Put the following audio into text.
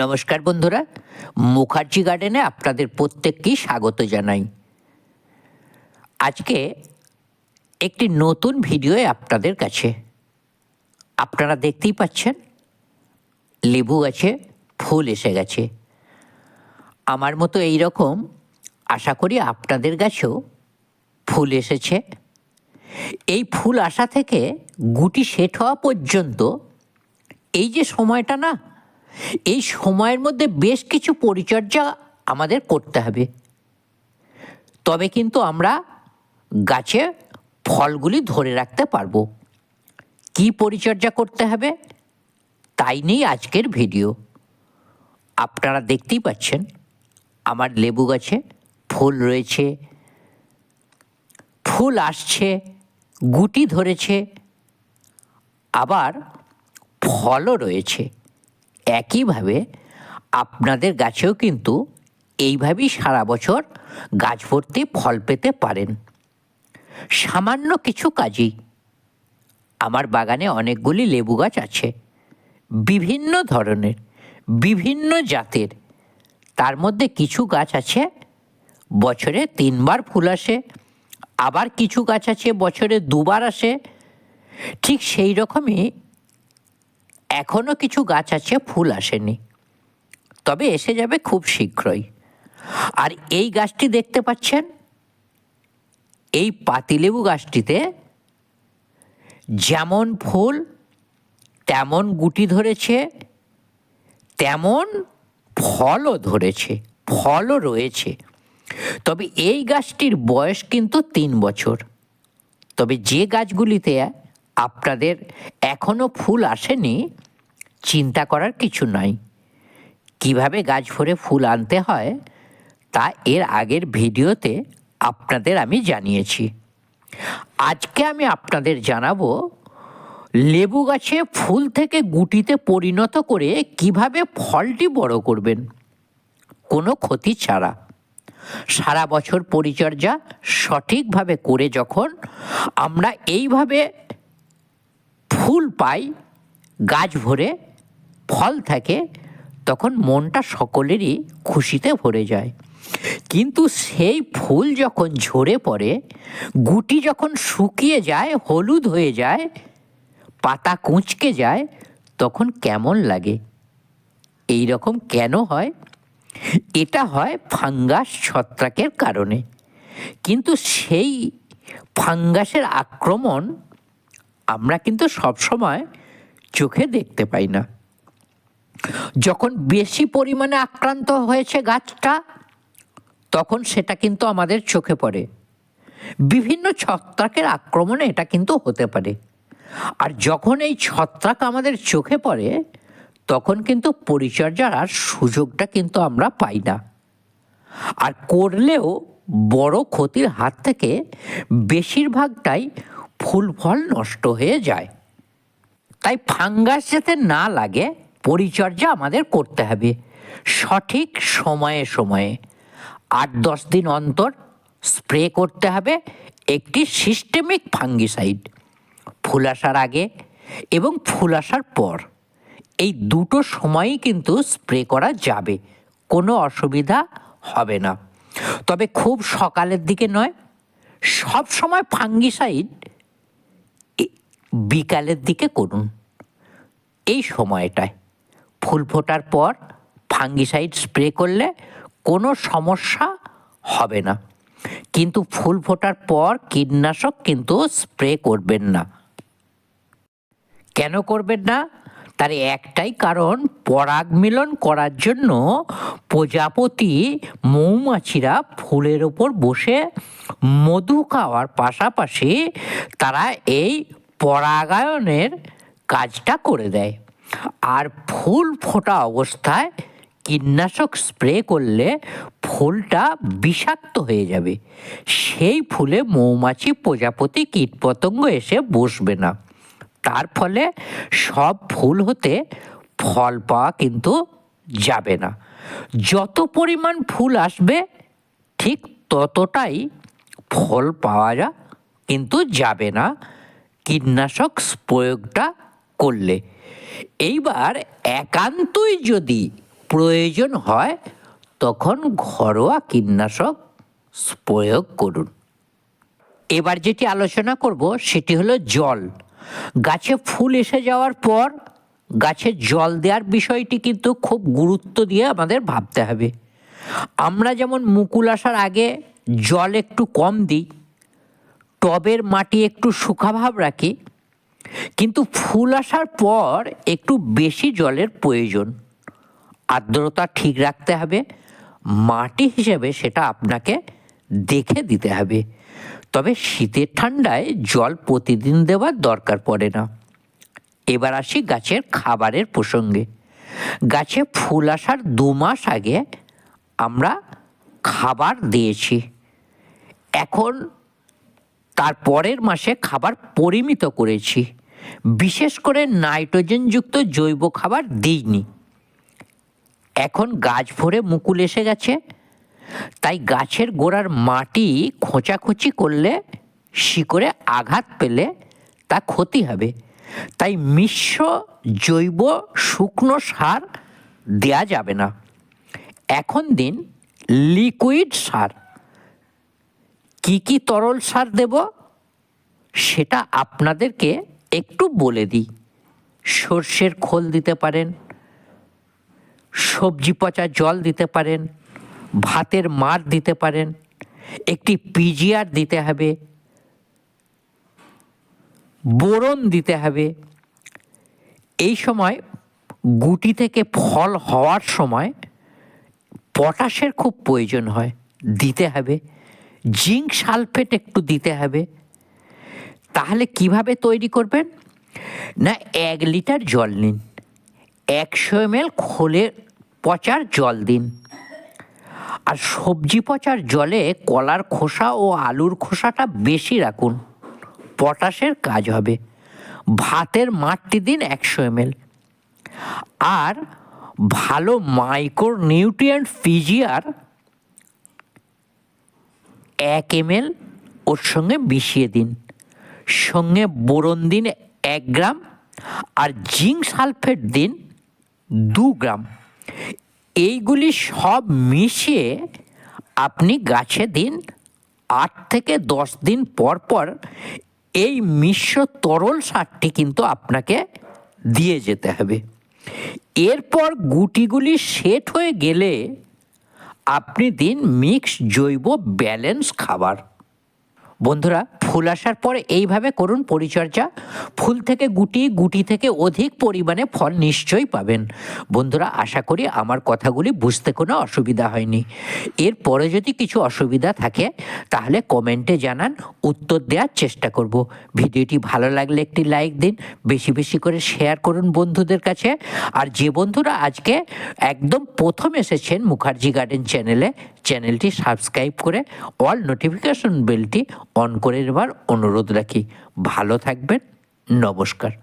নমস্কার বন্ধুরা, মুখার্জি গার্ডেনে আপনাদের প্রত্যেককেই স্বাগত জানাই। আজকে একটি নতুন ভিডিও আপনাদের কাছে। আপনারা দেখতেই পাচ্ছেন, লেবু গাছে ফুল এসে গেছে। আমার মতো এই রকম আশা করি আপনাদের গাছেও ফুল এসেছে। এই ফুল আসা থেকে গুটি সেট হওয়া পর্যন্ত এই যে সময়টা না এই সময়ের মধ্যে বেশ কিছু পরিচর্যা আমাদের করতে হবে। তবে কিন্তু আমরা গাছে ফলগুলি ধরে রাখতে পারব। কি পরিচর্যা করতে হবে তাই নিয়ে আজকের ভিডিও। আপনারা দেখতেই পাচ্ছেন, আমার লেবু গাছে ফুল রয়েছে, ফুল আসছে, গুটি ধরেছে, আবার ফলও রয়েছে। একইভাবে আপনাদের গাছেও কিন্তু এইভাবেই সারা বছর গাছ ভর্তি ফল পেতে পারেন। সামান্য কিছু কাজই আমার বাগানে অনেকগুলি লেবু গাছ আছে। বিভিন্ন ধরনের, বিভিন্ন জাতের। তার মধ্যে কিছু গাছ আছে, বছরে তিনবার ফুল আসে। আবার কিছু গাছ আছে, বছরে দুবার আসে। ঠিক সেই রকমই এখনও কিছু গাছ আছে, ফুল আসেনি। তবে এসে যাবে খুব শীঘ্রই। আর এই গাছটি দেখতে পাচ্ছেন? এই পাতিলেবু গাছটিতে যেমন ফুল, তেমন গুটি ধরেছে, তেমন ফলও ধরেছে, ফলও রয়েছে। তবে এই গাছটির বয়স কিন্তু তিন বছর। তবে যে গাছগুলিতে আপনাদের এখনও ফুল আসেনি, চিন্তা করার কিছু নাই। কীভাবে গাছ ভরে ফুল আনতে হয়, তা এর আগের ভিডিওতে আপনাদের আমি জানিয়েছি। আজকে আমি আপনাদের জানাব, লেবু গাছে ফুল থেকে গুটিতে পরিণত করে কীভাবে ফলটি বড় করবেন। কোনো ক্ষতি ছাড়া। সারা বছর পরিচর্যা সঠিকভাবে করে যখন আমরা এইভাবে ফুল পাই, গাছ ভরে, ফল থাকে, তখন মনটা সকলেরই খুশিতে ভরে যায়। কিন্তু সেই ফুল যখন ঝরে পড়ে, গুটি যখন শুকিয়ে যায়, হলুদ হয়ে যায়, পাতা কুঁচকে যায়, তখন কেমন লাগে? এই রকম কেন হয়? এটা হয় ফাঙ্গাস ছত্রাকের কারণে। কিন্তু সেই ফাঙ্গাসের আক্রমণ আমরা কিন্তু সবসময় চোখে দেখতে পাই না। যখন বেশি পরিমাণে আক্রান্ত হয়েছে গাছটা, তখন সেটা কিন্তু আমাদের চোখে পড়ে। বিভিন্ন ছত্রাকের আক্রমণে এটা কিন্তু হতে পারে। আর যখন এই ছত্রাক আমাদের চোখে পড়ে, তখন কিন্তু পরিচর্যার আর সুযোগটা কিন্তু আমরা পাই না। আর করলেও বড় ক্ষতির হাত থেকে বেশিরভাগটাই ফুল ফল নষ্ট হয়ে যায়। তাই ফাঙ্গাস যাতে না লাগে, পরিচর্যা আমাদের করতে হবে। সঠিক সময়ে সময়ে আট দশ দিন অন্তর স্প্রে করতে হবে একটি সিস্টেমিক ফাঙ্গিসাইড ফুল আসার আগে এবং ফুল আসার পর। এই দুটো সময়ই কিন্তু স্প্রে করা যাবে, কোনো অসুবিধা হবে না। তবে খুব সকালের দিকে নয় সব সময় ফাঙ্গিসাইড বিকালের দিকে করুন। এই সময়টায় ফুল ফোটার পর ফাঙ্গিসাইড স্প্রে করলে কোনো সমস্যা হবে না। কিন্তু ফুল ফোটার পর কীটনাশক কিন্তু স্প্রে করবেন না। কেন করবেন না? তার একটাই কারণ পরাগ মিলন করার জন্য প্রজাপতি মৌমাছিরা ফুলের ওপর বসে মধু খাওয়ার পাশাপাশি তারা এই পরাগায়নের কাজটা করে দেয়। আর ফুল ফোটা অবস্থায় কীটনাশক স্প্রে করলে ফুলটা বিষাক্ত হয়ে যাবে। সেই ফুলে মৌমাছি, প্রজাপতি, কীটপতঙ্গ এসে বসবে না। তার ফলে সব ফুল হতে ফল পাওয়া কিন্তু যাবে না। যত পরিমাণ ফুল আসবে, ঠিক ততটাই ফল পাওয়া যা কিন্তু যাবে না। কীটনাশক প্রয়োগটা করলে। এইবার একান্তই যদি প্রয়োজন হয়, তখন ঘরোয়া কীটনাশক প্রয়োগ করুন। এবার যেটি আলোচনা করব, সেটি হলো জল। গাছে ফুল এসে যাওয়ার পর, গাছে জল দেওয়ার বিষয়টি কিন্তু খুব গুরুত্ব দিয়ে আমাদের ভাবতে হবে। আমরা যেমন মুকুল আসার আগে জল একটু কম দিই টবের মাটি একটু শুকাভাব রাখি, কিন্তু ফুল আসার পর একটু বেশি জলের প্রয়োজন। আর্দ্রতা ঠিক রাখতে হবে, মাটি হিসেবে সেটা আপনাকে দেখে দিতে হবে। তবে শীতের ঠান্ডায় জল প্রতিদিন দেওয়ার দরকার পড়ে না। এবার আসি গাছের খাবারের প্রসঙ্গে। গাছে ফুল আসার দু মাস আগে আমরা খাবার দিয়েছি। এখন তার পরের মাসে খাবার পরিমিত করেছি। বিশেষ করে নাইট্রোজেনযুক্ত জৈব খাবার দিইনি। এখন গাছ ভরে মুকুল এসে গেছে। তাই গাছের গোড়ার মাটি খোঁচাখুচি করলে, শিকড়ে আঘাত পেলে তা ক্ষতি হবে। তাই মিশ্র জৈব শুকনো সার দেয়া যাবে না। এখন দিন লিকুইড সার। কি কি তরল সার দেব? সেটা আপনাদেরকে একটু বলে দিই। সর্ষের খোল দিতে পারেন, সবজি পচা জল দিতে পারেন, ভাতের মার দিতে পারেন, একটি পিজিআর দিতে হবে, বোরন দিতে হবে। এই সময় গুটি থেকে ফল হওয়ার সময় পটাশের খুব প্রয়োজন হয়, দিতে হবে। জিঙ্ক সালফেট একটু দিতে হবে। তাহলে কীভাবে তৈরি করবেন? না, এক লিটার জল নিন। একশো এম এল খোলে পচার জল দিন। আর সবজি পচার জলে কলার খোসা ও আলুর খোসাটা বেশি রাখুন। পটাশের কাজ হবে। ভাতের মাঠটি দিন একশো এম আর ভালো মাইক্রো নিউট্রিয়েন্ট ফিজিয়ার এক এম এল ওর সঙ্গে মিশিয়ে দিন। সঙ্গে বোরন দিন এক গ্রাম আর জিঙ্ক সালফেট দিন দু গ্রাম। এইগুলি সব মিশিয়ে আপনি গাছে দিন আট থেকে দশ দিন পর পর এই মিশ্র তরল সারটি কিন্তু আপনাকে দিয়ে যেতে হবে। এরপর গুটিগুলি সেট হয়ে গেলে আপনি দিন মিক্স জৈব ব্যালেন্স খাবার। বন্ধুরা, ফুল আসার পরে এইভাবে করুন পরিচর্যা। ফুল থেকে গুটি গুটি থেকে অধিক পরিমাণে ফল নিশ্চয়ই পাবেন। বন্ধুরা, আশা করি আমার কথাগুলি বুঝতে কোনো অসুবিধা হয়নি। এরপরে যদি কিছু অসুবিধা থাকে, তাহলে কমেন্টে জানান, উত্তর দেওয়ার চেষ্টা করব। ভিডিওটি ভালো লাগলে একটি লাইক দিন, বেশি বেশি করে শেয়ার করুন বন্ধুদের কাছে। আর যে বন্ধুরা আজকে একদম প্রথম এসেছেন মুখার্জি গার্ডেন চ্যানেলে চ্যানেলটি সাবস্ক্রাইব করে অল নোটিফিকেশন বেলটি অন করে নেবার অনুরোধ রাখি। ভালো থাকবেন নমস্কার।